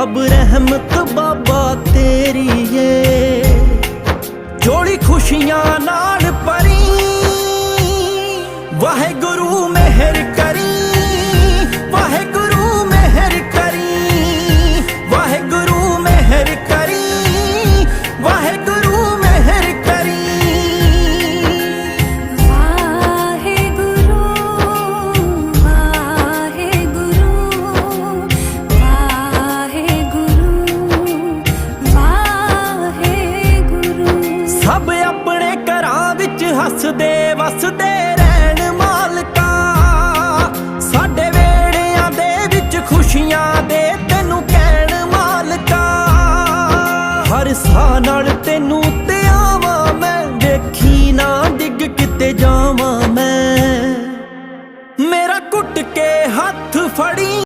ਹਬ ਰਹਿਮਤ ਬਾਬਾ ਤੇਰੀ ਏ। ਜੋੜੀ ਖੁਸ਼ੀਆਂ ਨਾਲ ਪਰੀ ਵਾਹਿਗੁਰੂ ਮਿਹਰ ਕਰੀ, ਵਾਹਿਗੁਰੂ ਮਿਹਰ ਕਰੀ, ਵਾਹਿਗੁਰੂ ਮਿਹਰ ਕਰੀ, ਵਾਹਿਗੁਰੂ ਹੱਸਦੇ ਵਸਦੇ ਰਹਿਣ ਮਾਲਕਾ। ਸਾਡੇ ਵੇੜਿਆਂ ਦੇ ਵਿੱਚ ਖੁਸ਼ੀਆਂ ਦੇ ਤੈਨੂੰ ਕਹਿਣ ਮਾਲਕਾ। ਹਰ ਸਾਹ ਨਾਲ ਤੈਨੂੰ